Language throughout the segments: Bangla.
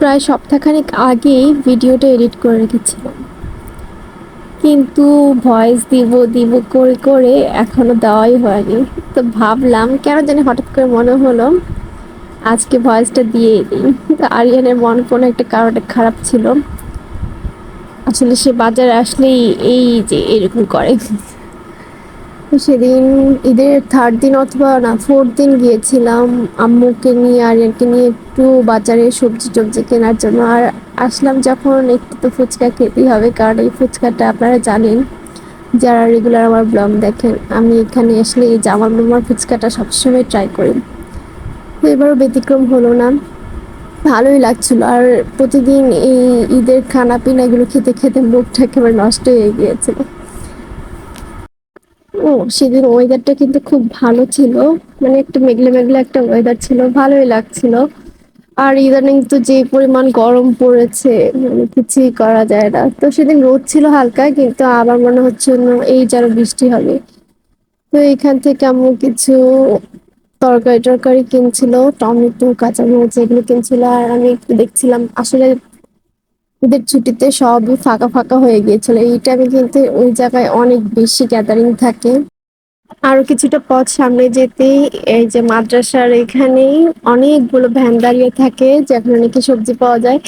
প্রায় সপ্তাহখানেক আগেই ভিডিওটা এডিট করে রেখেছিলাম। কিন্তু ভয়েস দিব দিব করে করে এখনও দেওয়াই হয়নি। তো ভাবলাম কেন জানি হঠাৎ করে মনে হলো, আজকে ভয়েসটা দিয়ে দিই। তো আরিয়ানের মন কোনো একটা কারণে খারাপ ছিল। আসলে সে বাজারে আসলেই এই যে এরকম করে। সেদিন ঈদের থার্ড দিন অথবা না ফোর্থ দিন গিয়েছিলাম আম্মুকে নিয়ে, আরিয়ানকে নিয়ে একটু বাজারে সবজি টবজি কেনার জন্য। আর আসলাম যখন, একটু তো ফুচকা খেতেই হবে, কারণ এই ফুচকাটা আপনারা জানেন, যারা রেগুলার আমার ব্লগ দেখেন, আমি এখানে আসলে এই জামাল মামার ফুচকাটা সবসময় ট্রাই করি। তো এবারও ব্যতিক্রম হলো না, ভালোই লাগছিল। আর প্রতিদিন এই ঈদের খানা পিনা এগুলো খেতে খেতে মুখটা একেবারে নষ্ট হয়ে গিয়েছিল। ও, সেদিন ওয়েদারটা কিন্তু খুব ভালো ছিল। মানে একটা মেঘলে মেঘলে একটা ওয়েদার ছিল, ভালোই লাগছিল। আর ইদানিং তো যে পরিমাণ গরম পড়েছে মানে কিছুই করা যায় না। তো সেদিন রোদ ছিল হালকা, কিন্তু আবার মনে হচ্ছে এই যেন বৃষ্টি হবে। তো এখান থেকে আম্মু কিছু তরকারি টরকারি কিনছিল, টমেটো, কাঁচামরিচ, এগুলো কিনছিল। আর আমি একটু দেখছিলাম, আসলে ওদের ছুটিতে সবই ফাঁকা ফাঁকা হয়ে গিয়েছিল। এই টাইমে কিন্তু ওই জায়গায় অনেক বেশি গ্যাদারিং থাকে। আরও কিছুটা পথ সামনে যেতেই এই যে মাদ্রাসার এখানেই অনেকগুলো ভ্যান দাঁড়িয়ে থাকে, যেখানে নাকি সবজি পাওয়া যায়।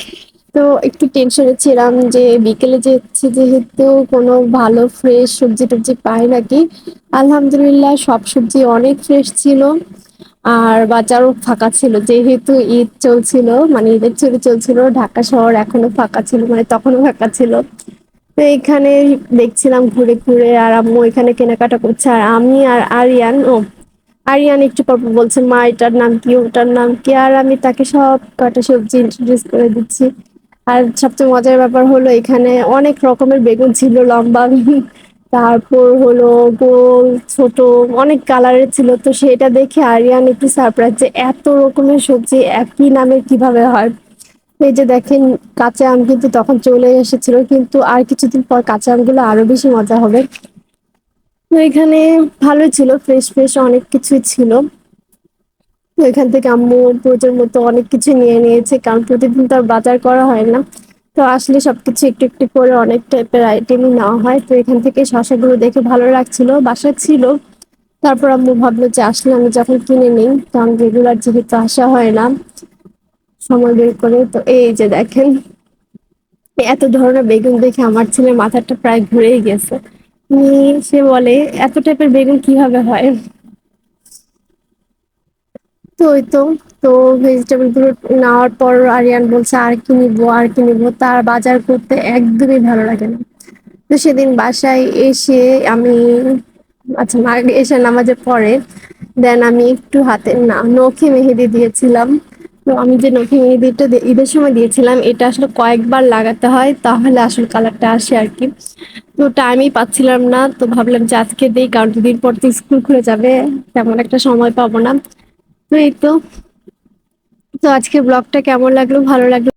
তো একটু টেনশনে ছিলাম যে বিকেলে যাচ্ছি যেহেতু কোনো ভালো ফ্রেশ সবজি টবজি পাই নাকি? আলহামদুলিল্লাহ সব সবজি অনেক ফ্রেশ ছিল। আর বাজারও ফাঁকা ছিল। যেহেতু ঈদ চলছিল মানে ঈদের ছুটি চলছিল, ঢাকা শহর এখনও ফাঁকা ছিল মানে তখনও ফাঁকা ছিল। তো এখানে দেখছিলাম ঘুরে ঘুরে, আর আম্মু এখানে কেনাকাটা করছে, আর আমি আর আরিয়ান, ও, আরিয়ান একটু পর বলছে, মা, এটার নাম কি? ওটার নাম কি? আর আমি তাকে সব কটা সবজি ইন্ট্রোডিউস করে দিচ্ছি। আর সবচেয়ে মজার ব্যাপার হলো, এখানে অনেক রকমের বেগুন ছিল, লম্বা তারপর হলো গোল, ছোট, অনেক কালারের ছিল। তো সেটা দেখে আরিয়ান একটু সারপ্রাইজ যে এত রকমের সবজি একই নামের কীভাবে হয়? এই যে দেখেন, কাঁচা আম কিন্তু তখন চলে এসেছিল, কিন্তু আর কিছুদিন পর কাঁচা আমগুলো আরও বেশি মজা হবে। তো এখানে ভালোই ছিল ফ্রেশ ফ্রেশ অনেক কিছুই ছিল। তো এখান থেকে আম্মু প্রয়োজন মতো অনেক কিছু নিয়ে নিয়েছে, কারণ প্রতিদিন তো আর বাজার করা হয় না। তো আসলে সবকিছু একটু একটু করে অনেক টাইপের আইটেমই নেওয়া হয়। তো এখান থেকে শশাগুলো দেখে ভালো লাগছিল, বাসা ছিল। তারপর আম্মু ভাবলো যে আসলে আমি যখন কিনে নিই কারণ রেগুলার যেহেতু আসা হয় না, সময় বের করে, তো এই যে দেখেন, এত ধরনের বেগুন দেখে আমার ছেলের মাথাটা প্রায় ঘুরেই গেছে। সে বলে, এত টাইপের বেগুন কীভাবে হয়? তো ওই তো তো ভেজিটেবলগুলো নেওয়ার পর আরিয়ান বলছে, আর কি নিবো, আর কি নিবো? তার বাজার করতে একদমই ভালো লাগে না। তো সেদিন বাসায় এসে আমি আচ্ছা এসে নামাজের পরে দেন আমি একটু হাতে, না, নখে মেহেদি দিয়েছিলাম। তো আমি যে নখে মেহেদিটা ঈদের সময় দিয়েছিলাম, এটা আসলে কয়েকবার লাগাতে হয়, তাহলে আসলে কালারটা আসে আর কি। তো টাইমই পাচ্ছিলাম না, তো ভাবলাম যে আজকে দিই কারণ দুদিন পর তো স্কুল খুলে যাবে, তেমন একটা সময় পাবো না। এই তো। তো আজকে ব্লগটা কেমন লাগল? ভালো লাগল?